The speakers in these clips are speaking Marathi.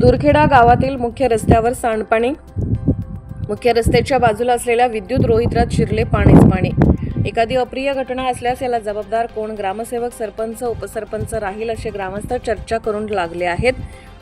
दुरखेडा गावातील मुख्य रस्त्यावर सांडपाणी मुख्य रस्त्याच्या बाजूला असलेल्या विद्युत रोहित्रात शिरले पाणीच पाणी. एखादी अप्रिय घटना असल्यास याला जबाबदार कोण? ग्रामसेवक सरपंच उपसरपंच राहील असे ग्रामस्थ चर्चा करून लागले आहेत.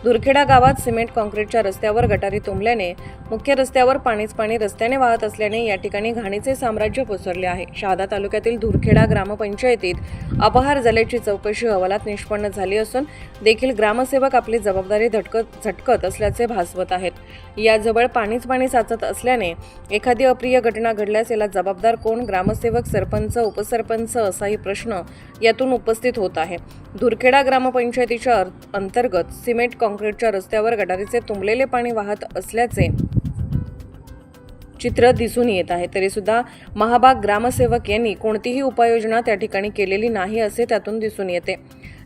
दुरखेडा गावात सिमेंट कॉन्क्रीटच्या रस्त्यावर गटारी तुंबल्याने मुख्य रस्त्यावर पाणीच पाणी रस्त्याने वाहत असल्याने या ठिकाणी घाणीचे साम्राज्य पसरले आहे. शहादा तालुक्यातील धुरखेडा ग्रामपंचायतीत अपहार झाल्याची चौकशी अहवालात निष्पन्न झाली असून देखील ग्रामसेवक आपली जबाबदारी धटकत झटकत असल्याचे भासवत आहेत. याजवळ पाणीच पाणी साचत असल्याने एखादी अप्रिय घटना घडल्यास याला जबाबदार कोण? ग्रामसेवक सरपंच उपसरपंच असाही प्रश्न यातून उपस्थित होत आहे. धुरखेडा ग्रामपंचायतीच्या अंतर्गत सिमेंट कॉन्क्रीटच्या रस्त्यावर गटारीचे तुंबलेले पाणी वाहत असल्याचे चित्र दिसून येत आहे. तरीसुद्धा महाबाग महाभाग ग्रामसेवक यांनी कोणतीही उपाययोजना त्या ठिकाणी केलेली नाही असे त्यातून दिसून येते.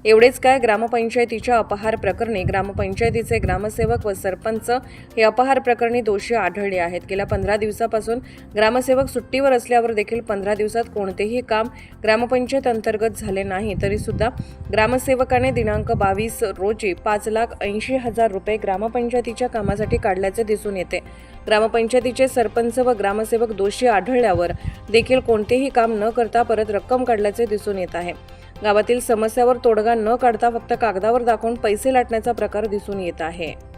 एवढेच काय ग्रामपंचायतीच्या अपहार प्रकरणी ग्रामपंचायतीचे ग्रामसेवक व सरपंच हे अपहार प्रकरणी दोषी आढळले आहेत. गेल्या पंधरा दिवसापासून ग्रामसेवक सुट्टीवर असल्यावर देखील पंधरा दिवसात कोणतेही काम ग्रामपंचायत अंतर्गत झाले नाही. तरीसुद्धा ग्रामसेवकाने दिनांक बावीस रोजी पाच लाख ऐंशी हजार रुपये ग्रामपंचायतीच्या कामासाठी काढल्याचे दिसून येते. ग्रामपंचायतीचे सरपंच व ग्रामसेवक दोषी आढळल्यावर देखील कोणतेही काम न करता परत रक्कम काढल्याचे दिसून येत आहे. गावातील समस्यावर तोडगा न काढता फक्त कागदावर दाखवून पैसे लाटण्याचा प्रकार दिसून येत आहे.